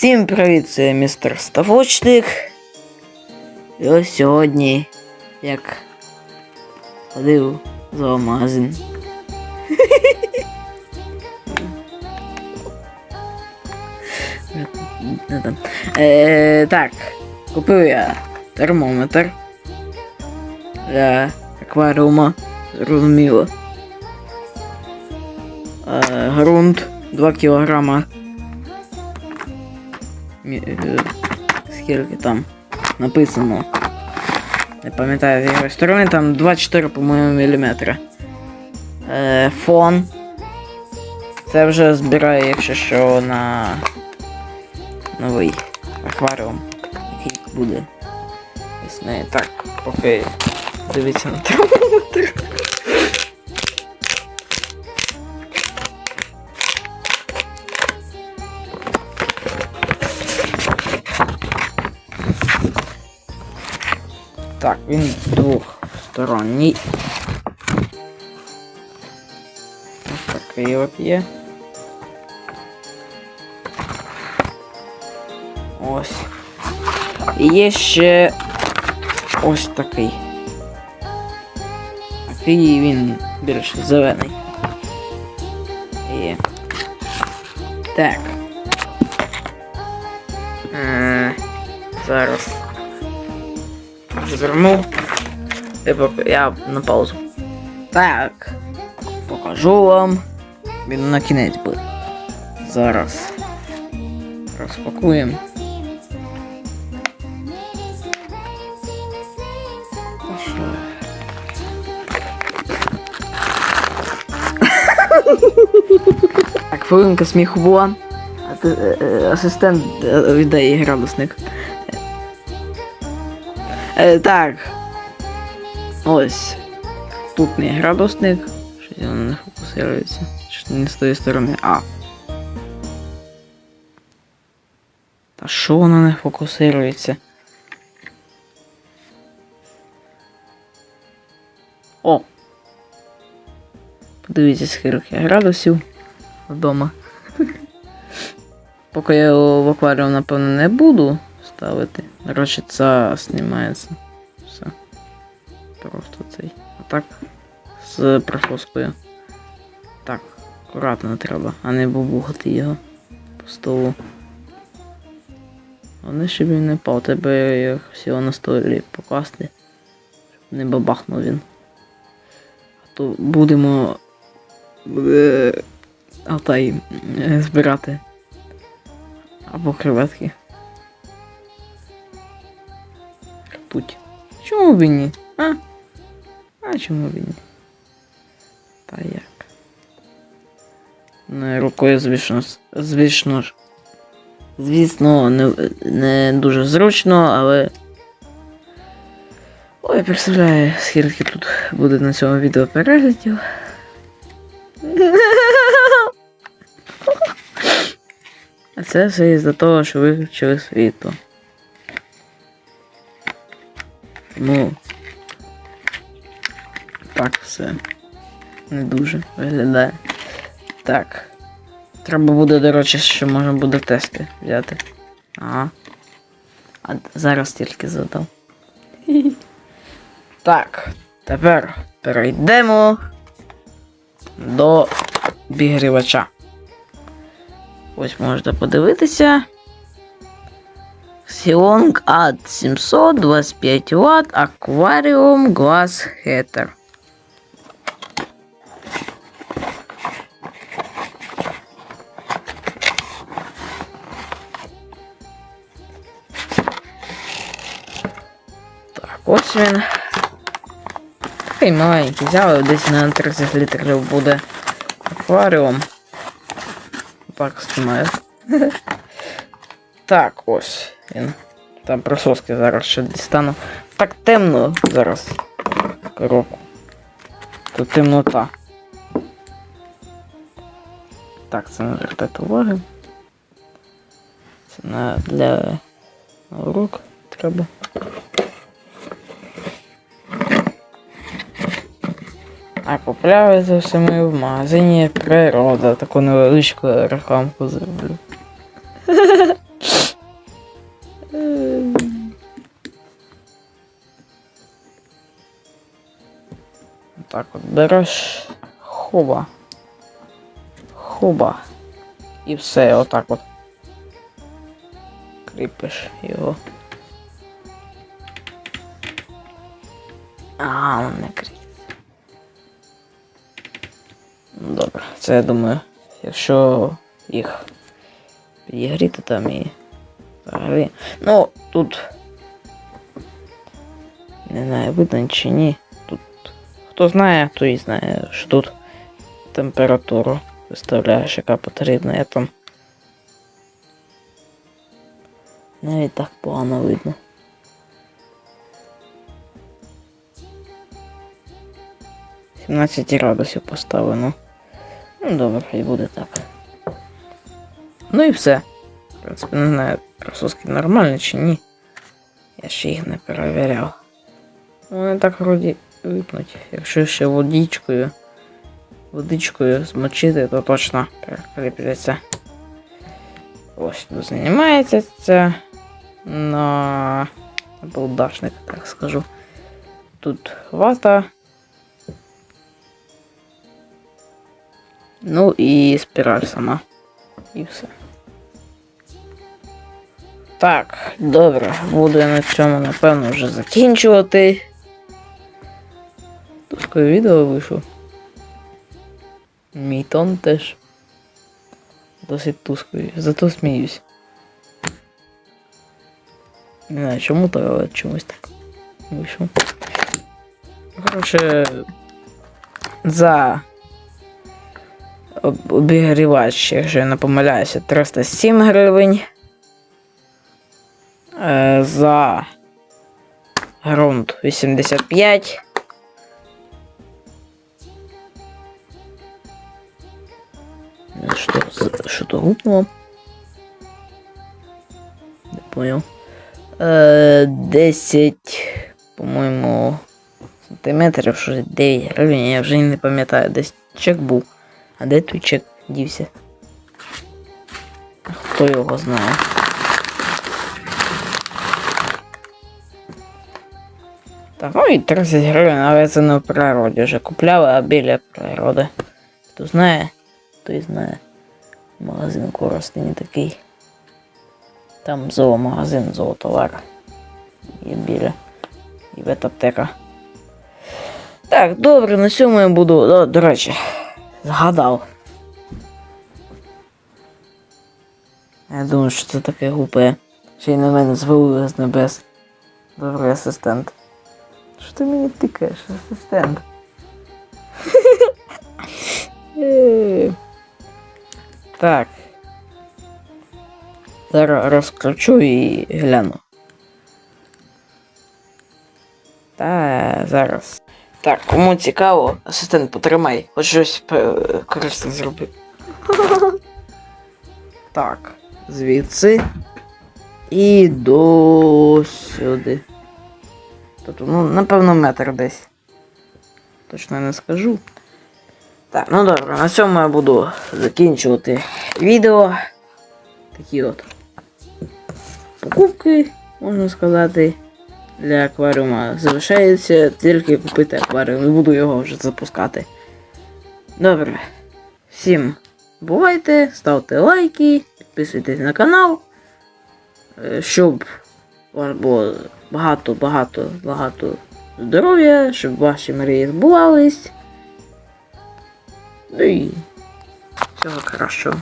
Всім привіт, це містер Ставочник. І ось сьогодні, як ходив. Не там. Е, так, купив я термометр для акваріума, зрозуміло. Е, грунт 2 кілограма. Е, Скільки там написано. Не пам'ятаю з якої сторони, там 24, по-моєму, міліметри. Е, фон. Це вже збираю, якщо що, на новий акваріум, який буде весною. Так, поки дивіться на термометр. Так, він двохсторонній. Ось такий от є. Ось. І є ще ось такий. Такий він більш зелений. І... Так. Е, зараз звернув. Я, на паузу. Так. Покажу вам. Він на кінець буде. Зараз. Розпакуємо. Так, хвилинка сміху була. Е, е, асистент е, віддає градусник. Е, так. Ось. Тут мій градусник. Щось воно не фокусується. Щось не з тої сторони. А. Та що воно не фокусується? О! Подивіться, скільки градусів вдома. Поки я в акваріум, напевно, не буду ставити. Коротше, це знімається. Все. Просто цей. А так з прихоскою. Так, акуратно треба, а не бубухати його по столу. Головне, щоб він не впав, тебе якось його на столі покласти, щоб не бабахнув він. А то будемо буде Алтай е, збирати. Або креветки. Ртуть. Чому б і ні? А? А чому б і ні? Та як? Не рукою, звісно, звісно ж. Звісно, не, не дуже зручно, але. Ой, я представляю, скільки тут буде на цьому відео переглядів. А це все із-за того, що виключили світло. Тому так все не дуже виглядає. Так. Треба буде, до речі, що можна буде тести взяти. Ага. А зараз тільки задав. Так, тепер перейдемо до обігрівача. Ось можете подивитися. Xiong AD 725 Вт Aquarium Glass Heater. Так, ось він. Такий маленький взяли, десь на 30 літрів буде акваріум. Так знімаю. Так, ось він. Там присоски зараз ще дістану. Так темно зараз. Коробку. Тут темнота. Так, це не звертати уваги. Це на для урок треба. А купляю це все ми в магазині природа. Таку невеличку рекламку зроблю. Отак от береш. Хоба. Хоба. І все, отак от. Кріпиш його. А, не кріпить. Ну, Добре, це я думаю, якщо їх підігріти там і. Ну, тут. Не знаю, видно чи ні. Тут хто знає, той і знає, що тут температуру виставляєш, яка потрібна. Я там. Навіть так погано видно. Сімнадцять градусів поставлено. Ну добре, і буде так. Ну і все. В принципі, не знаю, прососки нормальні чи ні. Я ще їх не перевіряв. Вони так вроді випнуть. Якщо ще водичкою, водичкою змочити, то точно перекріпляться. Ось тут знімається це на балдашник, так скажу. Тут вата. Ну і спіраль сама. І все. Так, добре, буду я на цьому, напевно, вже закінчувати. Тускове відео вийшло. Мій тон теж. Досить тусклий, зато сміюсь. Не знаю чому так, але чомусь так вийшло. Коротше, за об- обігрівач, якщо я не помиляюся, 307 гривень. Е, за грунт 85. Что, что-то гупнуло? Не понял. Е, 10, по-моєму, сантиметрів, що 9 гривень, я вже не пам'ятаю, десь чек був. А де той чек дівся? Хто його знає? Так, ну і 30 гривень, але це не в природі вже купляли, а біля природи. Хто знає, той знає. Магазин коростень такий. Там зоомагазин, зоотовар. Є біля. І ветаптека. Так, добре, на цьому я буду. До, до речі, згадав. Я думаю, що це таке глупе. Ще й на мене звалили з небес. Добрий асистент. Що ти мені тикаєш, асистент? Так. Зараз розкручу і гляну. Та зараз. Так, кому цікаво, асистент потримай, хоч щось е, корисне зроби. Так, звідси і до сюди. Тобто, ну, напевно, метр десь. Точно не скажу. Так, ну добре, на цьому я буду закінчувати відео. Такі от покупки, можна сказати, для акваріума. Залишається тільки купити акваріум, не буду його вже запускати. Добре. Всім бувайте, ставте лайки, підписуйтесь на канал, е, щоб у вас було багато, багато, багато здоров'я, щоб ваші мрії збувались. Ну і всього кращого.